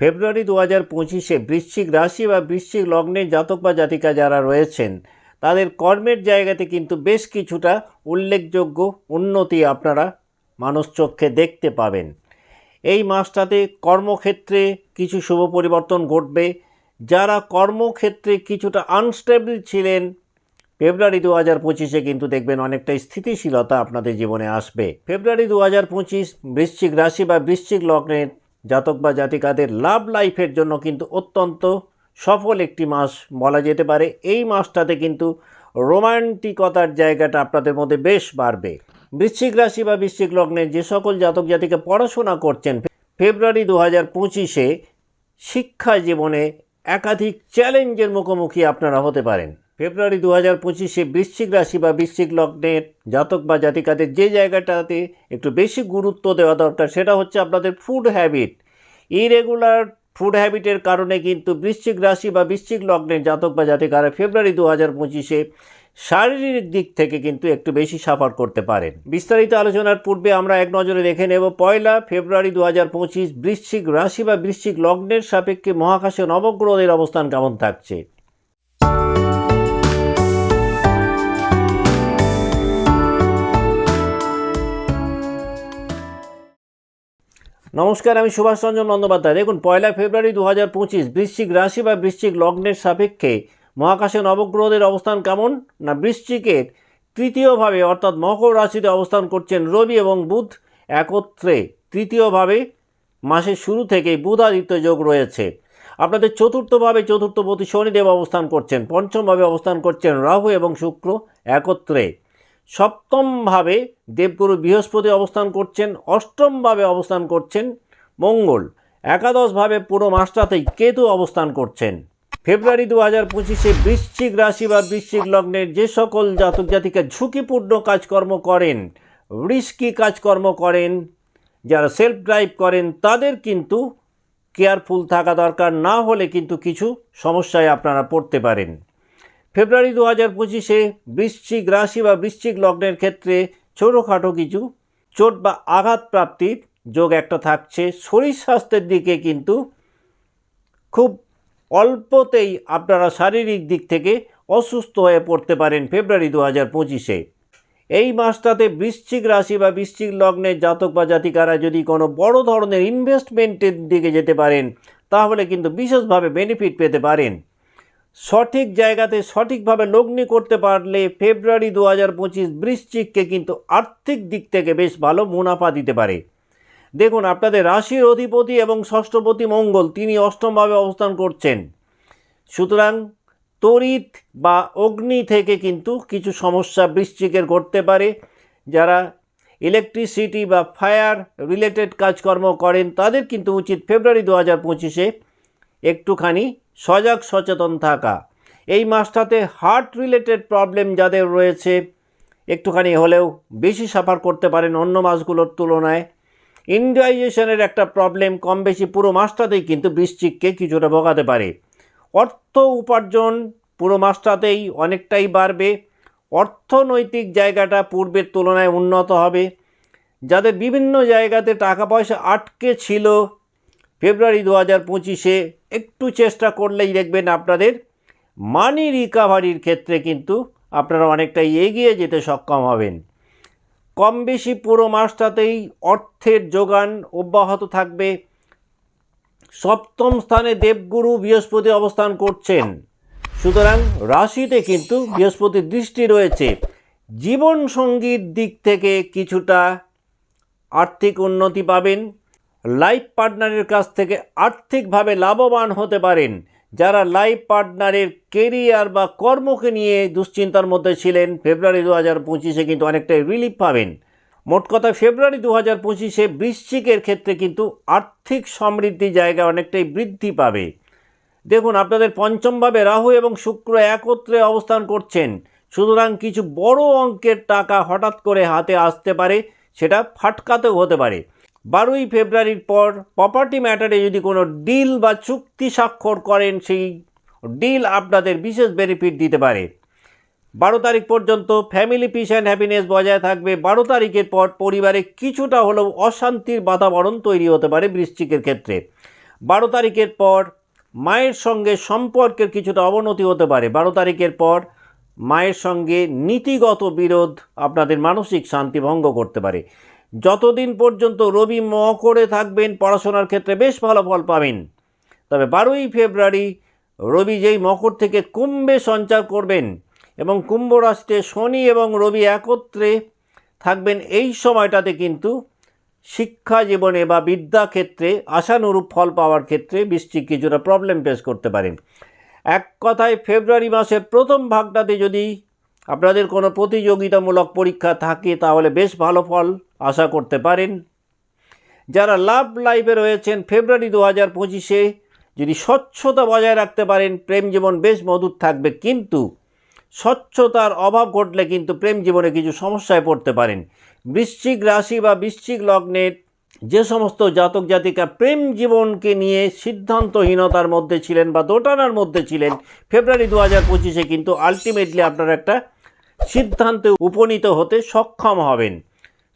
ফেব্রুয়ারি দু হাজার পঁচিশে বৃশ্চিক রাশি বা বৃশ্চিক লগ্নের জাতক বা জাতিকা যারা রয়েছেন, তাদের কর্মের জায়গাতে কিন্তু বেশ কিছুটা উল্লেখযোগ্য উন্নতি আপনারা মানুষ চক্ষে দেখতে পাবেন। এই মাসটাতে কর্মক্ষেত্রে কিছু শুভ পরিবর্তন ঘটবে। যারা কর্মক্ষেত্রে কিছুটা আনস্টেবল ছিলেন, ফেব্রুয়ারি দু হাজার পঁচিশে কিন্তু দেখবেন অনেকটা স্থিতিশীলতা আপনাদের জীবনে আসবে। ফেব্রুয়ারি দু হাজার পঁচিশ বৃশ্চিক রাশি বা বৃশ্চিক লগ্নের জাতক বা জাতিকাদের লাভ লাইফের জন্য কিন্তু অত্যন্ত সফল একটি মাস বলা যেতে পারে। এই মাসটাতে কিন্তু রোমান্টিকতার জায়গাটা আপনাদের মধ্যে বেশ বাড়বে। বৃশ্চিক রাশি বা বৃশ্চিক লগ্নে যে সকল জাতক জাতিকে পড়াশোনা করছেন, ফেব্রুয়ারি দু হাজার পঁচিশে শিক্ষা জীবনে একাধিক চ্যালেঞ্জের মুখোমুখি আপনারা হতে পারেন। ফেব্রুয়ারি দু হাজার পঁচিশে বৃশ্চিক রাশি বা বৃশ্চিক লগ্নের জাতক বা জাতিকাদের যে জায়গাটাতে একটু বেশি গুরুত্ব দেওয়া দরকার, সেটা হচ্ছে আপনাদের ফুড হ্যাবিট ইরেগুলার ফুড হ্যাবিটের কারণে কিন্তু বৃশ্চিক রাশি বা বৃশ্চিক লগ্নের জাতক বা জাতিকারা ফেব্রুয়ারি দু হাজার পঁচিশে শারীরিক দিক থেকে কিন্তু একটু বেশি সাফার করতে পারেন। বিস্তারিত আলোচনার পূর্বে আমরা এক নজরে দেখে নেব, পয়লা ফেব্রুয়ারি দু হাজার পঁচিশ বৃশ্চিক রাশি বা বৃশ্চিক লগ্নের সাপেক্ষে মহাকাশে নবগ্রহের অবস্থান কেমন থাকছে। নমস্কার, আমি সুভাষ রঞ্জন বন্দ্যোপাধ্যায়। দেখুন, পয়লা ফেব্রুয়ারি দু হাজার পঁচিশ, বৃশ্চিক রাশি বা বৃশ্চিক লগ্নের সাপেক্ষে মহাকাশে নবগ্রহদের অবস্থান কেমন? না বৃশ্চিকের তৃতীয়ভাবে, অর্থাৎ মকর রাশিতে অবস্থান করছেন রবি এবং বুধ একত্রে তৃতীয়ভাবে মাসের শুরু থেকেই বুধাদিত্য যোগ রয়েছে। আপনাদের চতুর্থভাবে চতুর্থপতি শনিদেব অবস্থান করছেন, পঞ্চমভাবে অবস্থান করছেন রাহু এবং শুক্র একত্রে। সপ্তমভাবে দেবগুরু বৃহস্পতি অবস্থান করছেন, অষ্টমভাবে অবস্থান করছেন মঙ্গল, একাদশভাবে পুরো মাসটাতেই কেতু অবস্থান করছেন। ফেব্রুয়ারি দু হাজার পঁচিশে বৃশ্চিক রাশি বা বৃশ্চিক লগ্নের যে সকল জাতক জাতিকা ঝুঁকিপূর্ণ কাজকর্ম করেন রিস্কি কাজকর্ম করেন, যারা সেলফ ড্রাইভ করেন, তাদের কিন্তু কেয়ারফুল থাকা দরকার, না হলে কিন্তু কিছু সমস্যায় আপনারা পড়তে পারেন। ফেব্রুয়ারি দু হাজার পঁচিশে বৃশ্চিক রাশি বা বৃশ্চিক লগ্নের ক্ষেত্রে ছোটোখাটো কিছু চোট বা আঘাত প্রাপ্তির যোগ একটা থাকছে। শরীর স্বাস্থ্যের দিকে কিন্তু খুব অল্পতেই আপনারা শারীরিক দিক থেকে অসুস্থ হয়ে পড়তে পারেন ফেব্রুয়ারি দু হাজার পঁচিশে। এই মাসটাতে বৃশ্চিক রাশি বা বৃশ্চিক লগ্নের জাতক বা জাতিকারা যদি কোনো বড় ধরনের ইনভেস্টমেন্টের দিকে যেতে পারেন, তাহলে কিন্তু বিশেষভাবে বেনিফিট পেতে পারেন। সঠিক জায়গাতে সঠিকভাবে লগ্নি করতে পারলে ফেব্রুয়ারি দু হাজার পঁচিশ বৃশ্চিককে কিন্তু আর্থিক দিক থেকে বেশ ভালো মুনাফা দিতে পারে। দেখুন, আপনাদের রাশির অধিপতি এবং ষষ্ঠপতি মঙ্গল, তিনি অষ্টমভাবে অবস্থান করছেন। সুতরাং তড়িৎ বা অগ্নি থেকে কিন্তু কিছু সমস্যা বৃশ্চিকের ঘটতে পারে। যারা ইলেকট্রিসিটি বা ফায়ার রিলেটেড কাজকর্ম করেন, তাদের কিন্তু উচিত ফেব্রুয়ারি দু হাজার পঁচিশে একটুখানি সজাগ, সচেতন থাকা। এই মাসটাতে হার্ট রিলেটেড প্রবলেম যাদের রয়েছে, একটুখানি হলেও বেশি সাফার করতে পারেন অন্য মাসগুলোর তুলনায়। ইন্ডাইজেশনের একটা প্রবলেম কম বেশি পুরো মাসটাতেই কিন্তু বৃশ্চিককে কিছুটা ভোগাতে পারে। অর্থ উপার্জন পুরো মাসটাতেই অনেকটাই বাড়বে। অর্থনৈতিক জায়গাটা পূর্বের তুলনায় উন্নত হবে। যাদের বিভিন্ন জায়গাতে টাকা পয়সা আটকে ছিল ফেব্রুয়ারি দু হাজার পঁচিশে একটু চেষ্টা করলেই দেখবেন আপনাদের মানি রিকাভারির ক্ষেত্রে কিন্তু আপনারা অনেকটাই এগিয়ে যেতে সক্ষম হবেন। কম বেশি পুরো মাসটাতেই অর্থের যোগান অব্যাহত থাকবে। সপ্তম স্থানে দেবগুরু বৃহস্পতি অবস্থান করছেন। সুতরাং রাশিতে কিন্তু বৃহস্পতির দৃষ্টি রয়েছে। জীবন সঙ্গীর দিক থেকে কিছুটা আর্থিক উন্নতি পাবেন। লাইফ পার্টনারের কাছ থেকে আর্থিকভাবে লাভবান হতে পারেন। যারা লাইফ পার্টনারের কেরিয়ার বা কর্মকে নিয়ে দুশ্চিন্তার মধ্যে ছিলেন, ফেব্রুয়ারি দু হাজার পঁচিশে কিন্তু অনেকটাই রিলিফ পাবেন। মোট কথা, ফেব্রুয়ারি দু হাজার পঁচিশে বৃশ্চিকের ক্ষেত্রে কিন্তু আর্থিক সমৃদ্ধি জায়গা অনেকটাই বৃদ্ধি পাবে। দেখুন, আপনাদের পঞ্চমভাবে রাহু এবং শুক্র একত্রে অবস্থান করছেন। সুতরাং কিছু বড় অঙ্কের টাকা হঠাৎ করে হাতে আসতে পারে, সেটা ফাটকাতেও হতে পারে। বারোই ফেব্রুয়ারির পর প্রপার্টি ম্যাটারে যদি কোনো ডিল বা চুক্তি স্বাক্ষর করেন, সেই ডিল আপনাদের বিশেষ বেনিফিট দিতে পারে। বারো তারিখ পর্যন্ত ফ্যামিলি পিস অ্যান্ড হ্যাপিনেস বজায় থাকবে। বারো তারিখের পর পরিবারে কিছুটা হলেও অশান্তির বাতাবরণ তৈরি হতে পারে বৃশ্চিকের ক্ষেত্রে। বারো তারিখের পর মায়ের সঙ্গে সম্পর্কের কিছুটা অবনতি হতে পারে। বারো তারিখের পর মায়ের সঙ্গে নীতিগত বিরোধ আপনাদের মানসিক শান্তি ভঙ্গ করতে পারে। যতদিন পর্যন্ত রবি ম করে থাকবেন, পড়াশোনার ক্ষেত্রে বেশ ভালো ফল পাবেন। তবে বারোই ফেব্রুয়ারি রবি যেই মকর থেকে কুম্ভে সঞ্চার করবেন এবং কুম্ভ রাশিতে শনি এবং রবি একত্রে থাকবেন, এই সময়টাতে কিন্তু শিক্ষা জীবনে বা বিদ্যাক্ষেত্রে আশানুরূপ ফল পাওয়ার ক্ষেত্রে বৃশ্চিক কিছুটা প্রবলেম ফেস করতে পারেন। এক কথায়, ফেব্রুয়ারি মাসের প্রথম ভাগটাতে যদি আপনাদের কোনো প্রতিযোগিতামূলক পরীক্ষা থাকে, তাহলে বেশ ভালো ফল। আশা করতে পারেন। যারা লাভ লাইফে রয়েছেন, ফেব্রুয়ারি দু হাজার পঁচিশে যদি স্বচ্ছতা বজায় রাখতে পারেন, প্রেম জীবন বেশ মধুর থাকবে, কিন্তু স্বচ্ছতার অভাব ঘটলে কিন্তু প্রেম জীবনে কিছু সমস্যায় পড়তে পারেন। বৃশ্চিক রাশি বা বৃশ্চিক লগ্নের যে সমস্ত জাতক জাতিকা প্রেম জীবনকে নিয়ে সিদ্ধান্তহীনতার মধ্যে ছিলেন বা দোটানার মধ্যে ছিলেন, ফেব্রুয়ারি দু হাজার পঁচিশে কিন্তু আলটিমেটলি আপনারা একটা সিদ্ধান্তে উপনীত হতে সক্ষম হবেন।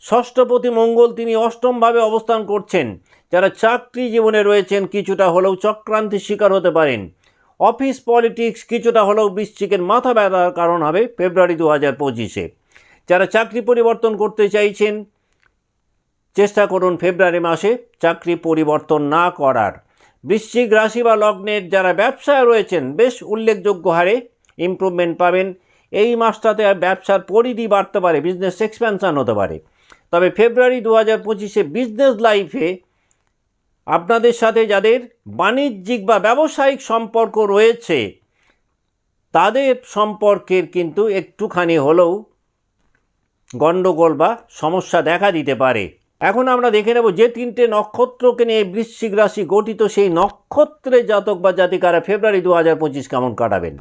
ষষ্ঠপতি মঙ্গল তিনি অষ্টমভাবে অবস্থান করছেন। যারা চাকরি জীবনে রয়েছেন, কিছুটা হলেও চক্রান্তির শিকার হতে পারেন। অফিস পলিটিক্স কিছুটা হলেও বৃশ্চিকের মাথা ব্যথার কারণ হবে ফেব্রুয়ারি দু হাজার পঁচিশে। যারা চাকরি পরিবর্তন করতে চাইছেন, চেষ্টা করুন ফেব্রুয়ারি মাসে চাকরি পরিবর্তন না করার। বৃশ্চিক রাশি বা লগ্নের যারা ব্যবসায় রয়েছেন, বেশ উল্লেখযোগ্য হারে ইমপ্রুভমেন্ট পাবেন। এই মাসটাতে ব্যবসার পরিধি বাড়তে পারে বিজনেস এক্সপ্যানশন হতে পারে। তবে ফেব্রুয়ারি দু হাজার পঁচিশে বিজনেস লাইফে আপনাদের সাথে যাদের বাণিজ্যিক বা ব্যবসায়িক সম্পর্ক রয়েছে, তাদের সম্পর্কের কিন্তু একটুখানি হলেও গণ্ডগোল বা সমস্যা দেখা দিতে পারে। এখন আমরা দেখে নেব যে তিনটে নক্ষত্রকে নিয়ে বৃশ্চিক রাশি গঠিত সেই নক্ষত্রের জাতক বা জাতিকারা ফেব্রুয়ারি দু হাজার পঁচিশ কেমন কাটাবেন।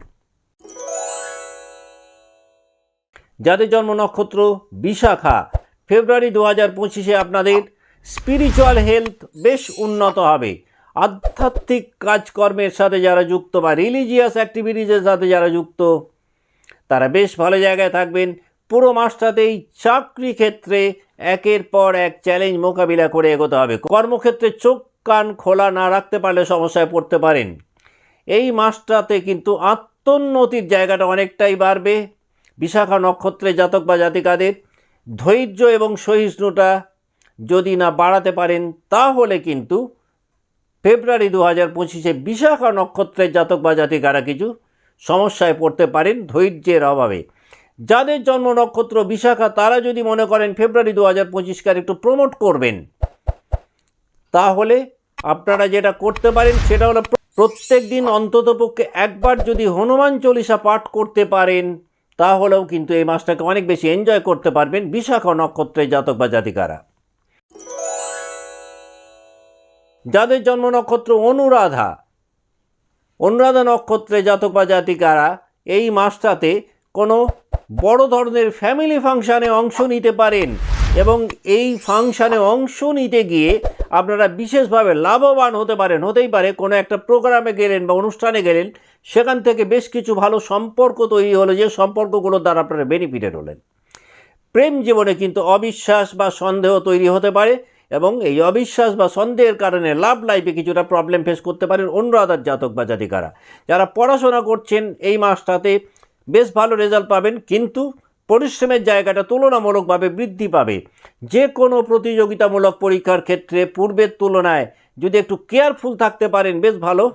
যাদের জন্ম নক্ষত্র বিশাখা ফেব্রুয়ারি দু হাজার পঁচিশে আপনাদের স্পিরিচুয়াল হেলথ বেশ উন্নত হবে। আধ্যাত্মিক কাজকর্মের সাথে যারা যুক্ত বা রিলিজিয়াস অ্যাক্টিভিটিসের সাথে যারা যুক্ত, তারা বেশ ভালো জায়গায় থাকবেন। পুরো মাসটাতেই চাকরি ক্ষেত্রে একের পর এক চ্যালেঞ্জ মোকাবিলা করে এগোতে হবে। কর্মক্ষেত্রে চোখ কান খোলা না রাখতে পারলে সমস্যায় পড়তে পারেন। এই মাসটাতে কিন্তু আত্মোন্নতির জায়গাটা অনেকটাই বাড়বে। বিশাখা নক্ষত্রে জাতক বা জাতিকাদের ধৈর্য এবং সহিষ্ণুতা যদি না বাড়াতে পারেন, তাহলে কিন্তু ফেব্রুয়ারি দু হাজার পঁচিশে বিশাখা নক্ষত্রের জাতক বা জাতিকারা কিছু সমস্যায় পড়তে পারেন ধৈর্যের অভাবে। যাদের জন্ম নক্ষত্র বিশাখা, তারা যদি মনে করেন ফেব্রুয়ারি দু হাজার পঁচিশকে একটু প্রমোট করবেন, তাহলে আপনারা যেটা করতে পারেন সেটা হলো প্রত্যেক দিন অন্ততপক্ষে একবার যদি হনুমান চল্লিশা পাঠ করতে পারেন তাহলেও কিন্তু এই মাসটাকে অনেক বেশি এনজয় করতে পারবেন বিশাখা নক্ষত্রের জাতক বা জাতিকারা। যাদের জন্ম নক্ষত্র অনুরাধা অনুরাধা নক্ষত্রে জাতক বা জাতিকারা এই মাসটাতে কোনো বড় ধরনের ফ্যামিলি ফাংশানে অংশ নিতে পারেন। এবং এই ফাংশানে অংশ নিতে গিয়ে আপনারা বিশেষভাবে লাভবান হতে পারেন, হতেই পারে, কোনো একটা প্রোগ্রামে গেলেন বা অনুষ্ঠানে গেলেন, সেখান থেকে বেশ কিছু ভালো সম্পর্ক তৈরি হলো, যে সম্পর্কগুলোর দ্বারা আপনারা বেনিফিটেড হলেন প্রেম জীবনে কিন্তু অবিশ্বাস বা সন্দেহ তৈরি হতে পারে এবং এই অবিশ্বাস বা সন্দেহের কারণে লাভ লাইফে কিছুটা প্রবলেম ফেস করতে পারেন অনুরাধার জাতক বা জাতিকারা। যারা পড়াশোনা করছেন এই মাসটাতে বেশ ভালো রেজাল্ট পাবেন, কিন্তু পরিশ্রমের জায়গাটা তুলনামূলকভাবে বৃদ্ধি পাবে। যে কোনো প্রতিযোগিতামূলক পরীক্ষার ক্ষেত্রে পূর্বের তুলনায় যদি একটু কেয়ারফুল থাকতে পারেন, বেশ ভালো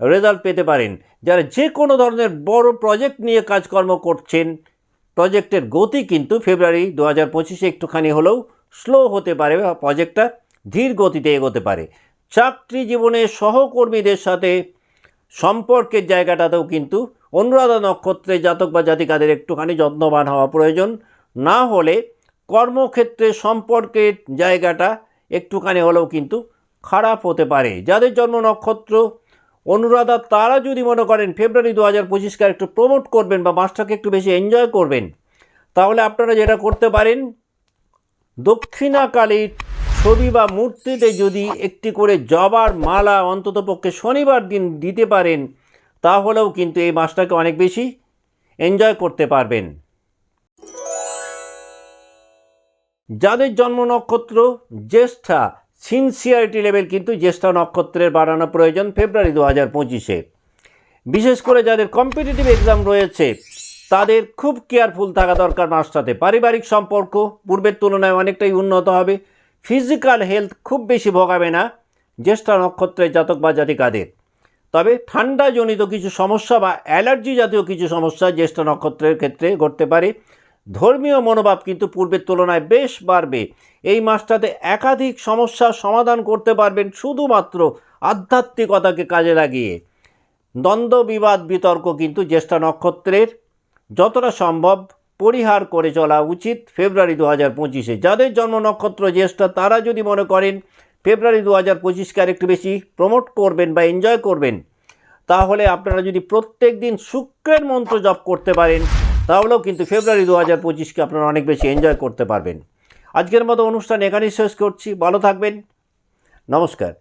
রেজাল্ট পেতে পারেন। যারা যে কোনো ধরনের বড় প্রজেক্ট নিয়ে কাজকর্ম করছেন, প্রজেক্টের গতি কিন্তু ফেব্রুয়ারি দু হাজার পঁচিশে একটুখানি হলেও স্লো হতে পারে বা প্রজেক্টটা ধীর গতিতে এগোতে পারে। চাকরি জীবনে সহকর্মীদের সাথে সম্পর্কের জায়গাটাতেও কিন্তু অনুরাধা নক্ষত্রে জাতক বা জাতিকাদের একটুখানি যত্নবান হওয়া প্রয়োজন। না হলে কর্মক্ষেত্রে সম্পর্কের জায়গাটা একটুখানি হলেও কিন্তু খারাপ হতে পারে। যাদের জন্ম নক্ষত্র, অনুরাধা, তারা যদি মনে করেন ফেব্রুয়ারি দু হাজার পঁচিশকে একটু প্রমোট করবেন বা মাসটাকে একটু বেশি এনজয় করবেন, তাহলে আপনারা যেটা করতে পারেন, দক্ষিণাকালীর ছবি বা মূর্তিতে যদি একটি করে জবার মালা অন্ততপক্ষে শনিবার দিন দিতে পারেন তাহলেও কিন্তু এই মাসটাকে অনেক বেশি এনজয় করতে পারবেন। যাদের জন্ম নক্ষত্র, জ্যেষ্ঠা সিনসিয়ারিটি লেভেল কিন্তু জ্যেষ্ঠা নক্ষত্রের বাড়ানো প্রয়োজন ফেব্রুয়ারি দু হাজার পঁচিশে। বিশেষ করে যাদের কম্পিটিটিভ এক্সাম রয়েছে, তাদের খুব কেয়ারফুল থাকা দরকার মাসটাতে পারিবারিক সম্পর্ক পূর্বের তুলনায় অনেকটাই উন্নত হবে। ফিজিক্যাল হেলথ খুব বেশি ভোগাবে না জ্যেষ্ঠা নক্ষত্রের জাতক বা জাতিকাদের। তবে ঠান্ডাজনিত কিছু সমস্যা বা অ্যালার্জি জাতীয় কিছু সমস্যা জ্যেষ্ঠ নক্ষত্রের ক্ষেত্রে ঘটতে পারে। ধর্মীয় মনোভাব কিন্তু পূর্বের তুলনায় বেশ বাড়বে। এই মাসটাতে একাধিক সমস্যার সমাধান করতে পারবেন শুধুমাত্র আধ্যাত্মিকতাকে কাজে লাগিয়ে। দ্বন্দ্ব বিবাদ বিতর্ক কিন্তু জ্যেষ্ঠ নক্ষত্রের যতটা সম্ভব পরিহার করে চলা উচিত। ফেব্রুয়ারি দু হাজার পঁচিশে যাদের জন্ম নক্ষত্র জ্যেষ্ঠ, তারা যদি মনে করেন ফেব্রুয়ারি দু হাজার পঁচিশকে আরেকটু বেশি প্রমোট করবেন বা এনজয় করবেন। তাহলে আপনারা যদি প্রত্যেক দিন শুক্রের মন্ত্র জপ করতে পারেন, তাহলেও কিন্তু ফেব্রুয়ারি দু হাজার পঁচিশকে আপনারা অনেক বেশি এনজয় করতে পারবেন। আজকের মতো অনুষ্ঠান এখানেই শেষ করছি। ভালো থাকবেন। নমস্কার।